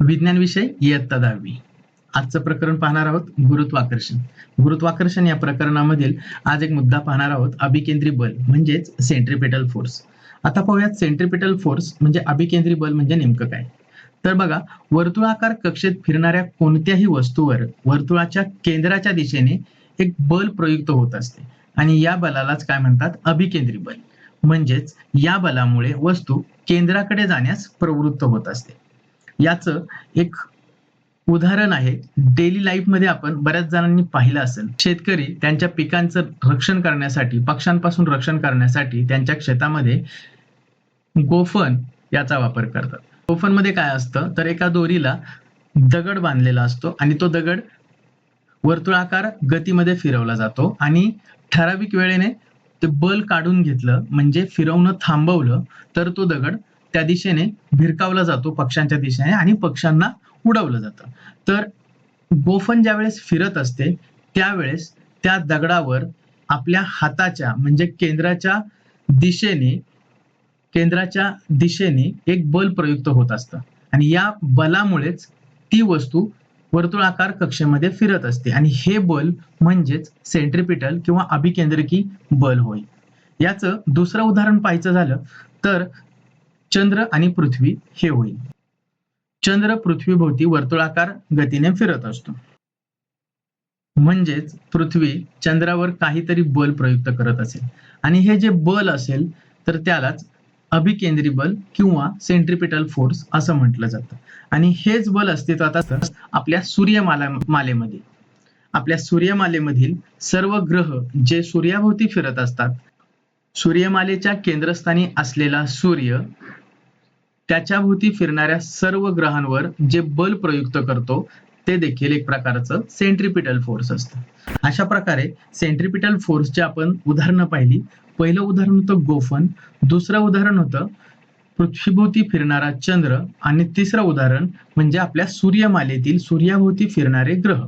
विज्ञान विषय इयत्ता दहावी. आजचं प्रकरण पाहणार आहोत गुरुत्वाकर्षण. गुरुत्वाकर्षण या प्रकरणामधील आज एक मुद्दा पाहणार आहोत अभिकेंद्री बल म्हणजेच सेंट्रिपेटल फोर्स आता पाहूयात सेंट्रिपेटल फोर्स म्हणजे अभिकेंद्री बल म्हणजे नेमकं काय? तर बघा वर्तुळाकार कक्षेत फिरणाऱ्या कोणत्याही वस्तूवर वर्तुळाच्या केंद्राच्या दिशेने एक बल प्रयुक्त होत असते. आणि या बलालाच काय म्हणतात? अभिकेंद्री बल. म्हणजेच या बलामुळे वस्तू केंद्राकडे जाण्यास प्रवृत्त होत असते. याचं एक उदाहरण आहे. डेली लाईफमध्ये आपण बऱ्याच जणांनी पाहिलं असेल. शेतकरी त्यांच्या पिकांचं रक्षण करण्यासाठी पक्ष्यांपासून रक्षण करण्यासाठी त्यांच्या शेतामध्ये गोफन याचा वापर करतात. गोफनमध्ये काय असतं? तर एका दोरीला दगड बांधलेला असतो आणि तो दगड वर्तुळाकार गतीमध्ये फिरवला जातो आणि ठराविक वेळेने ते बल काढून घेतलं म्हणजे फिरवणं थांबवलं तर तो दगड त्या दिशेने भिरकावला जातो पक्ष्यांच्या दिशेने आणि पक्ष्यांना उडवलं जातं. तर गोफन ज्यावेळेस फिरत असते त्यावेळेस त्या दगडावर आपल्या हाताच्या म्हणजे केंद्राच्या दिशेने केंद्राच्या दिशेने एक बल प्रयुक्त होत असतं. आणि या बलामुळेच ती वस्तू वर्तुळाकार कक्षेमध्ये फिरत असते. आणि हे बल म्हणजेच सेंट्रिपिटल किंवा अभिकेंद्रकी बल होय. याचं दुसरं उदाहरण पाहायचं झालं तर चंद्र आणि पृथ्वी हे होईल. चंद्र पृथ्वीभोवती वर्तुळाकार गतीने फिरत असतो. म्हणजेच पृथ्वी चंद्रावर काहीतरी बल प्रयुक्त करत असेल. आणि हे जे बल असेल तर त्यालाच अभिकेंद्री बल किंवा सेंट्रिपिटल फोर्स असं म्हटलं जातं. आणि हेच बल अस्तित्वात असतं आपल्या सूर्यमाला मालेमध्ये. आपल्या सूर्यमालेमधील सर्व ग्रह जे सूर्याभोवती फिरत असतात सूर्यमालेच्या केंद्रस्थानी असलेला सूर्य त्याच्या भोवती फिरणाऱ्या सर्व ग्रहांवर जे बल प्रयुक्त करतो ते देखील एक प्रकारचं सेंट्रिपिटल फोर्स असतं. अशा प्रकारे सेंट्रिपिटल फोर्सची आपण उदाहरणं पाहिली. पहिलं उदाहरण होतं गोफन दुसरं उदाहरण होतं पृथ्वीभोवती फिरणारा चंद्र आणि तिसरं उदाहरण म्हणजे आपल्या सूर्यमालेतील सूर्याभोवती फिरणारे ग्रह.